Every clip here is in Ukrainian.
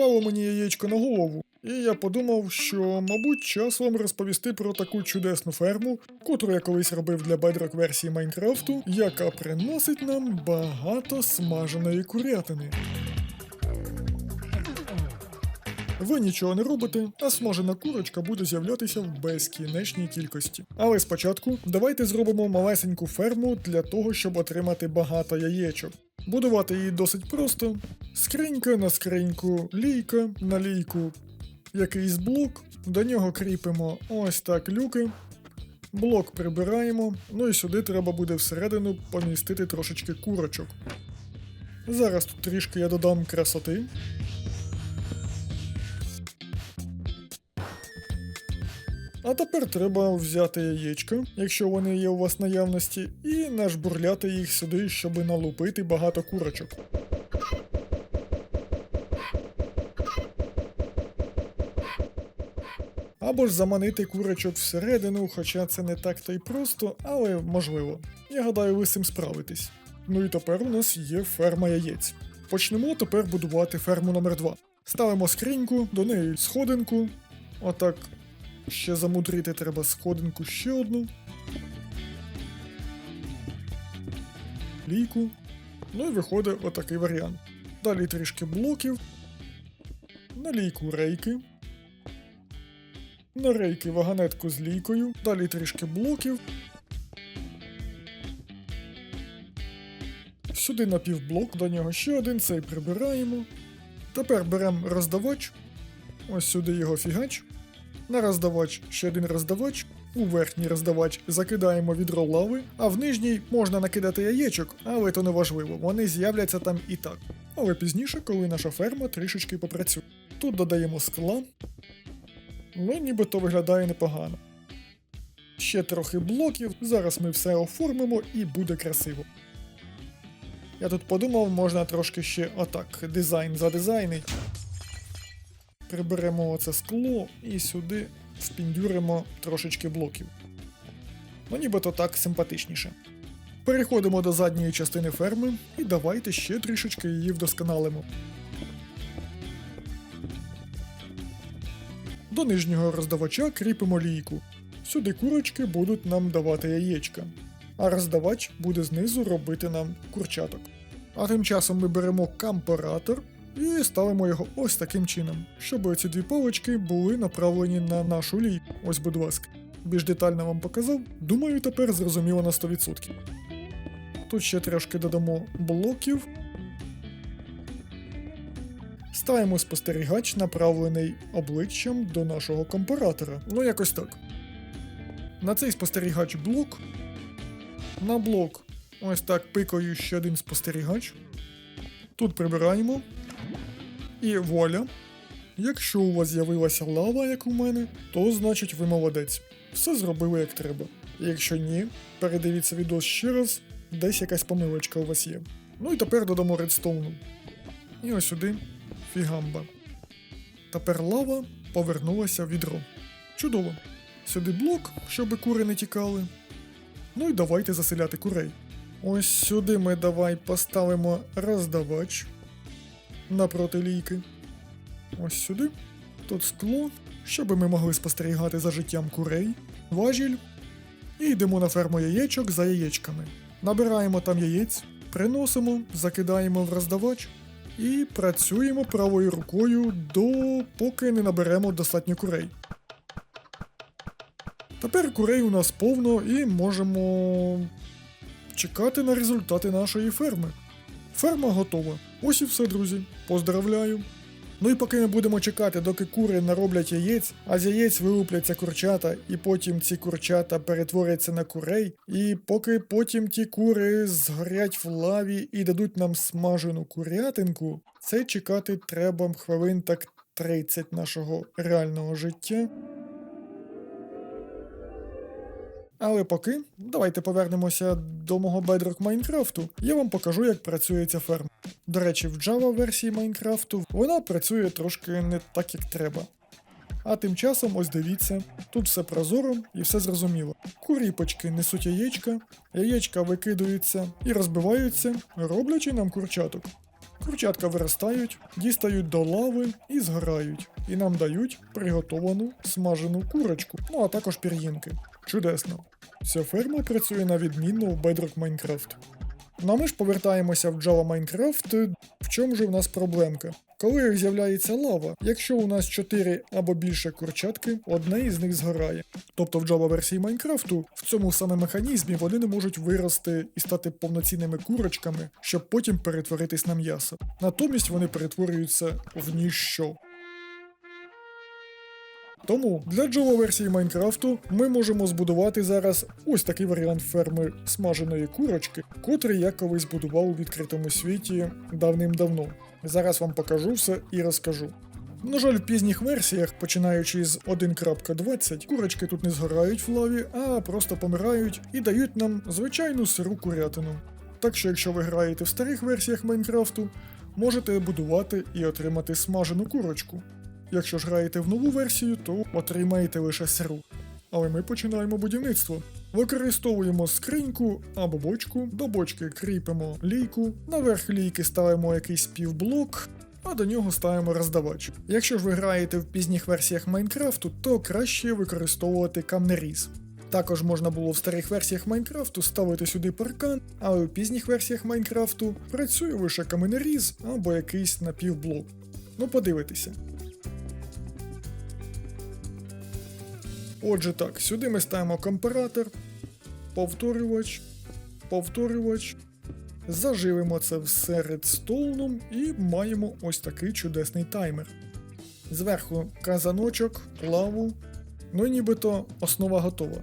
впало мені яєчко на голову. І я подумав, що, мабуть, час вам розповісти про таку чудесну ферму, котру я колись робив для Bedrock версії Майнкрафту, яка приносить нам багато смаженої курятини. Ви нічого не робите, а смажена курочка буде з'являтися в безкінечній кількості. Але спочатку давайте зробимо малесеньку ферму для того, щоб отримати багато яєчок. Будувати її досить просто: скринька на скриньку, лійка на лійку, якийсь блок, до нього кріпимо ось так люки. Блок прибираємо, ну і сюди треба буде всередину помістити трошечки курочок. Зараз тут трішки я додам красоти. А тепер треба взяти яєчка, якщо вони є у вас наявності, і нажбурляти їх сюди, щоб налупити багато курочок. Або ж заманити курочок всередину, хоча це не так то й просто, але можливо. Я гадаю, ви з цим справитесь. Ну і тепер у нас є ферма яєць. Почнемо тепер будувати ферму номер 2 Ставимо скриньку, до неї сходинку. Отак Ще замудрити треба сходинку ще одну. Лійку. Ну і виходить отакий варіант. Далі трішки блоків. На лійку рейки. На рейки вагонетку з лійкою. Далі трішки блоків. Сюди напівблок, до нього ще один, цей прибираємо. Тепер беремо роздавач. Ось сюди його фігач. На роздавач ще один роздавач. У верхній роздавач закидаємо відро лави, а в нижній можна накидати яєчок, але то не важливо, вони з'являться там і так. Але пізніше, коли наша ферма трішечки попрацює. Тут додаємо скла. Ну, нібито виглядає непогано. Ще трохи блоків, зараз ми все оформимо і буде красиво. Я тут подумав, можна трошки ще отак, дизайн задизайнить. Приберемо оце скло і сюди впіндюримо трошечки блоків. Ну нібито так симпатичніше. Переходимо до задньої частини ферми і давайте ще трішечки її вдосконалимо. До нижнього роздавача кріпимо лійку. Сюди курочки будуть нам давати яєчка, а роздавач буде знизу робити нам курчаток. А тим часом ми беремо кампоратор і ставимо його ось таким чином, щоб ці дві палички були направлені на нашу лійку. Ось, будь ласка. Більш детально вам показав, думаю, тепер зрозуміло на 100%. Тут ще трошки додамо блоків. Ставимо спостерігач, направлений обличчям до нашого компаратора. Ну, якось так. На цей спостерігач блок. На блок ось так пикаю ще один спостерігач. Тут прибираємо. І вуаля. Якщо у вас з'явилася лава, як у мене, то значить ви молодець. Все зробили як треба. Якщо ні, передивіться відео ще раз, десь якась помилочка у вас є. Ну і тепер додамо редстоуну. І ось сюди фігамба. Тепер лава повернулася в відро. Чудово. Сюди блок, щоби кури не тікали. Ну і давайте заселяти курей. Ось сюди ми давай поставимо роздавач напроти лійки. Ось сюди. Тут скло, щоб ми могли спостерігати за життям курей, важіль. І йдемо на ферму яєчок за яєчками. Набираємо там яєць, приносимо, закидаємо в роздавач і працюємо правою рукою до поки не наберемо достатньо курей. Тепер курей у нас повно і можемо чекати на результати нашої ферми. Ферма готова. Ось і все, друзі. Поздравляю. Ну і поки ми будемо чекати, доки кури нароблять яєць, а з яєць вилупляться курчата, і потім ці курчата перетворяться на курей, і поки потім ті кури згорять в лаві і дадуть нам смажену курятинку, це чекати треба хвилин так 30 нашого реального життя. Але поки давайте повернемося до мого Bedrock Майнкрафту. Я вам покажу, як працює ця ферма. До речі, в Java версії Майнкрафту вона працює трошки не так, як треба. А тим часом, ось дивіться, тут все прозоро і все зрозуміло. Куріпочки несуть яєчка, яєчка викидаються і розбиваються, роблячи нам курчаток. Курчатка виростають, дістають до лави і згорають. І нам дають приготовану смажену курочку, ну а також пір'їнки. Чудесно. Ця ферма працює на відмінно в Bedrock Minecraft. Ну а ми ж повертаємося в Java Minecraft. В чому ж у нас проблемка? Коли з'являється лава, якщо у нас 4 або більше курчатки, одне із них згорає. Тобто в Java версії Майнкрафту в цьому саме механізмі вони не можуть вирости і стати повноцінними курочками, щоб потім перетворитись на м'ясо. Натомість вони перетворюються в ніщо. Тому для Java версії Майнкрафту ми можемо збудувати зараз ось такий варіант ферми смаженої курочки, котрий я колись будував у відкритому світі давним-давно. Зараз вам покажу все і розкажу. На жаль, в пізніх версіях, починаючи з 1.20, курочки тут не згорають в лаві, а просто помирають і дають нам звичайну сиру курятину. Так що, якщо ви граєте в старих версіях Майнкрафту, можете будувати і отримати смажену курочку. Якщо ж граєте в нову версію, то отримаєте лише сиру. Але ми починаємо будівництво. Використовуємо скриньку або бочку, до бочки кріпимо лійку, наверх лійки ставимо якийсь півблок, а до нього ставимо роздавач. Якщо ж ви граєте в пізніх версіях Майнкрафту, то краще використовувати камнеріз. Також можна було в старих версіях Майнкрафту ставити сюди паркан, але в пізніх версіях Майнкрафту працює лише каменеріз або якийсь напівблок. Ну подивитися. Отже так, сюди ми ставимо компаратор, повторювач, повторювач. Заживемо це все редстоуном і маємо ось такий чудесний таймер. Зверху казаночок, лаву. Ну і нібито основа готова.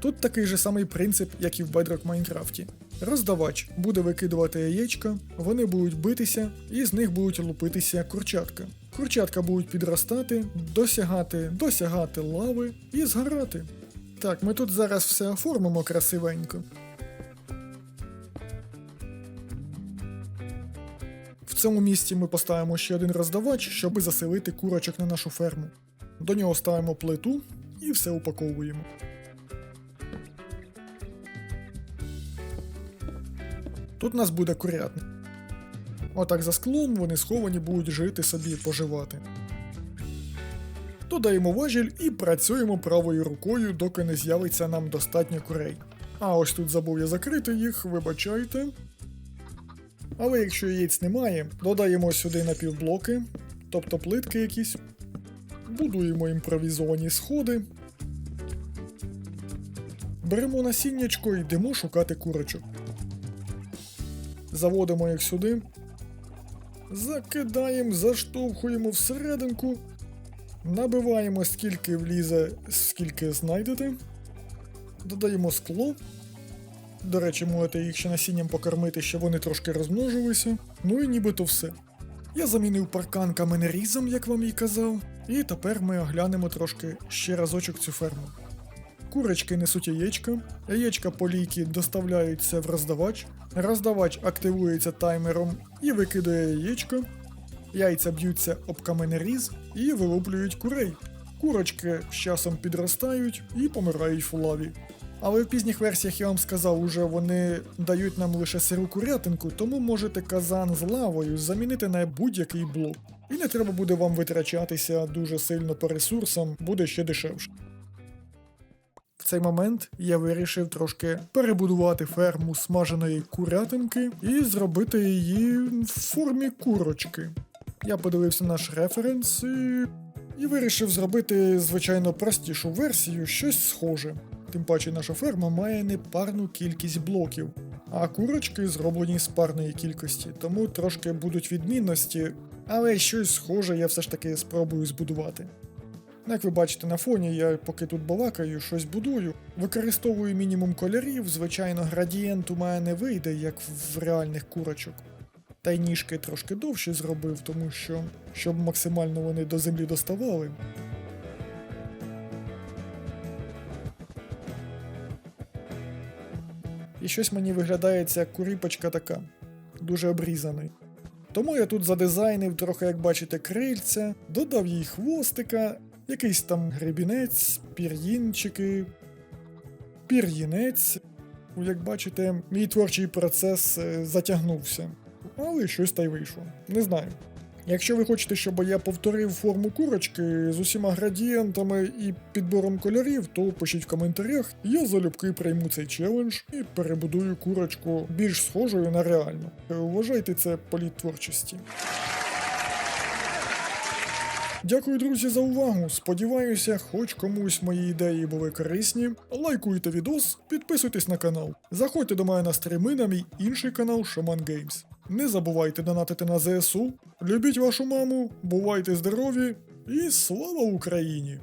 Тут такий же самий принцип, як і в Bedrock Майнкрафті. Роздавач буде викидувати яєчка, вони будуть битися, і з них будуть лупитися курчатка. Курчатка будуть підростати, досягати, досягати лави і згорати. Так, ми тут зараз все оформимо красивенько. В цьому місці ми поставимо ще один роздавач, щоб заселити курочок на нашу ферму. До нього ставимо плиту і все упаковуємо. Тут у нас буде курятник. Отак за склом вони сховані будуть жити собі поживати. Додаємо важіль і працюємо правою рукою, доки не з'явиться нам достатньо курей. А ось тут забув я закрити їх, вибачайте. Але якщо яєць немає, додаємо сюди напівблоки, тобто плитки якісь, будуємо імпровізовані сходи. Беремо насіннячко і йдемо шукати курочок. Заводимо їх сюди. Закидаємо, заштовхуємо всерединку. Набиваємо скільки влізе, скільки знайдете. Додаємо скло. До речі, можете їх ще насінням покормити, щоб вони трошки розмножилися. Ну і нібито все. Я замінив паркан каменерізом, як вам і казав, і тепер ми оглянемо трошки ще разочок цю ферму. Курочки несуть яєчка, яєчка по лійки доставляються в роздавач, роздавач активується таймером і викидає яєчко, яйця б'ються об каменеріз і вилуплюють курей. Курочки з часом підростають і помирають в лаві. Але в пізніх версіях я вам сказав, уже вони дають нам лише сиру курятинку, тому можете казан з лавою замінити на будь-який блок. І не треба буде вам витрачатися дуже сильно по ресурсам, буде ще дешевше. Цей момент я вирішив трошки перебудувати ферму смаженої курятинки і зробити її в формі курочки. Я подивився наш референс і, і вирішив зробити, звичайно, простішу версію, щось схоже. Тим паче наша ферма має непарну кількість блоків, а курочки зроблені з парної кількості, тому трошки будуть відмінності, але щось схоже я все ж таки спробую збудувати. Як ви бачите на фоні, я поки тут балакаю, щось будую. Використовую мінімум кольорів, звичайно, градієнт у мене не вийде, як в реальних курочок. Та й ніжки трошки довші зробив, тому що щоб максимально вони до землі доставали. І щось мені виглядає ця куріпочка така, дуже обрізаний. Тому я тут задизайнив трохи, як бачите, крильця, додав їй хвостика, якийсь там гребінець, пір'їнчики, пір'їнець. Як бачите, мій творчий процес е, затягнувся. Але щось та й вийшло. Не знаю. Якщо ви хочете, щоб я повторив форму курочки з усіма градієнтами і підбором кольорів, то пишіть в коментарях. Я залюбки прийму цей челендж і перебудую курочку більш схожою на реальну. Вважайте це політ творчості. Дякую, друзі, за увагу. Сподіваюся, хоч комусь мої ідеї були корисні. Лайкуйте відос, підписуйтесь на канал. Заходьте до мене на стріми на мій інший канал Шаман Геймс. Не забувайте донатити на ЗСУ. Любіть вашу маму, бувайте здорові і слава Україні!